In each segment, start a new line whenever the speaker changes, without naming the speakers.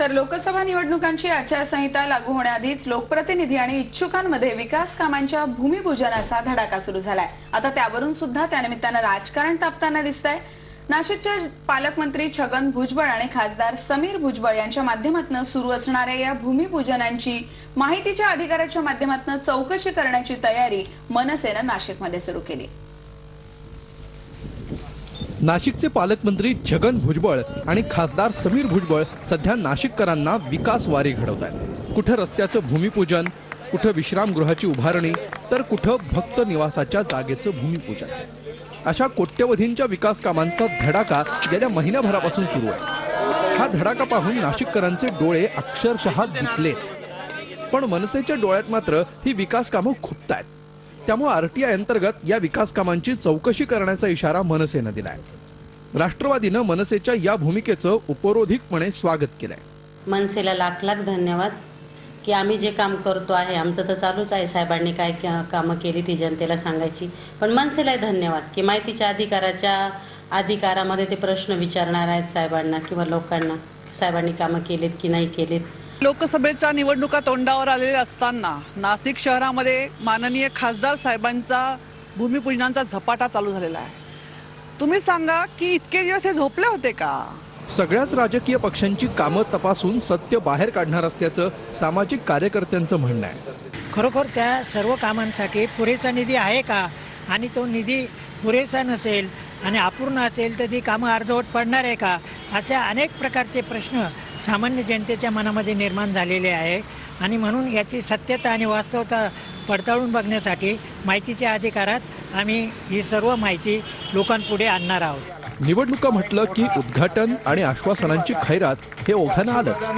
तर लोकसभा निवडणुकांची आचारसंहिता लागू होण्याआधीच लोकप्रतिनिधी आणि इच्छुकांमध्ये विकास कामांच्या भूमिपूजनाचा धडाका सुरू झालाय. आता त्यावरून सुद्धा त्यानिमित्तानं राजकारण तापताना दिसतंय. नाशिकच्या पालकमंत्री छगन भुजबळ आणि खासदार समीर भुजबळ यांच्या माध्यमातून सुरू असणाऱ्या या भूमिपूजनांची माहितीच्या अधिकाराच्या माध्यमातून चौकशी करण्याची तयारी मनसेनं नाशिकमध्ये सुरू केली.
नाशिकचे पालकमंत्री छगन भुजबळ आणि खासदार समीर भुजबळ सध्या नाशिककरांना विकास वारी घडवत आहेत. कुठं रस्त्याचं भूमिपूजन कुठं विश्रामगृहाची उभारणी तर कुठं भक्त निवासाच्या जागेचं भूमिपूजन. अशा कोट्यवधींच्या विकास कामांचा धडाका गेल्या महिन्याभरापासून सुरू आहे. हा धडाका पाहून नाशिककरांचे डोळे अक्षरशः दिपले पण मनसेच्या डोळ्यात मात्र ही विकास कामं खुपतायत. त्यामुळे आरटीआय अंतर्गत या विकास कामांची चौकशी करण्याचा इशारा मनसेनं दिलाय. राष्ट्रवादीनं मनसेच्या या भूमिकेचं उपरोधिकपणे स्वागत केलंय.
मनसेला लाख लाख धन्यवाद की आम्ही जे काम करतो आहे आमचं तर चालूच आहे साहेबांनी काय कामं केली ती जनतेला सांगायची. पण मनसेलाही धन्यवाद की माहितीच्या अधिकाराच्या अधिकारामध्ये ते प्रश्न विचारणार आहेत साहेबांना किंवा लोकांना साहेबांनी कामं केलीत की नाही केलीत.
लोकसभेच्या निवडणुका तोंडावर आलेल्या असताना नाशिक शहरामध्ये माननीय खासदार साहेबांचा भूमिपूजनाचा झपाटा चालू झालेला आहे. तुम्ही सांगा की इतके दिवस हे झोपले होते का?
सगळ्याच राजकीय पक्षांची कामं तपासून सत्य बाहेर काढणार असल्याचं सामाजिक कार्यकर्त्यांचं म्हणणं आहे.
खरोखर त्या सर्व कामांसाठी पुरेसा निधी आहे का? आणि तो निधी पुरेसा नसेल आणि अपूर्ण असेल तर ती कामं अर्धवट पडणार आहे का? असे अनेक प्रकारचे प्रश्न सामान्य जनतेच्या मनामध्ये निर्माण झालेले आहे. आणि म्हणून याची सत्यता आणि वास्तवता पडताळून बघण्यासाठी माहितीच्या अधिकारात आम्ही ही सर्व माहिती लोकांपुढे आणणार आहोत.
निवडणुका म्हटलं की उद्घाटन आणि आश्वासनांची खैरात हे ओघानं आलंच.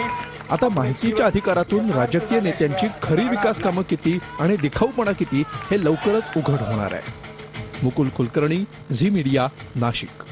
आता माहितीच्या अधिकारातून राजकीय नेत्यांची खरी विकास कामं किती आणि दिखाऊपणा किती हे लवकरच उघड होणार आहे. मुकुल कुलकर्णी झी मीडिया नाशिक.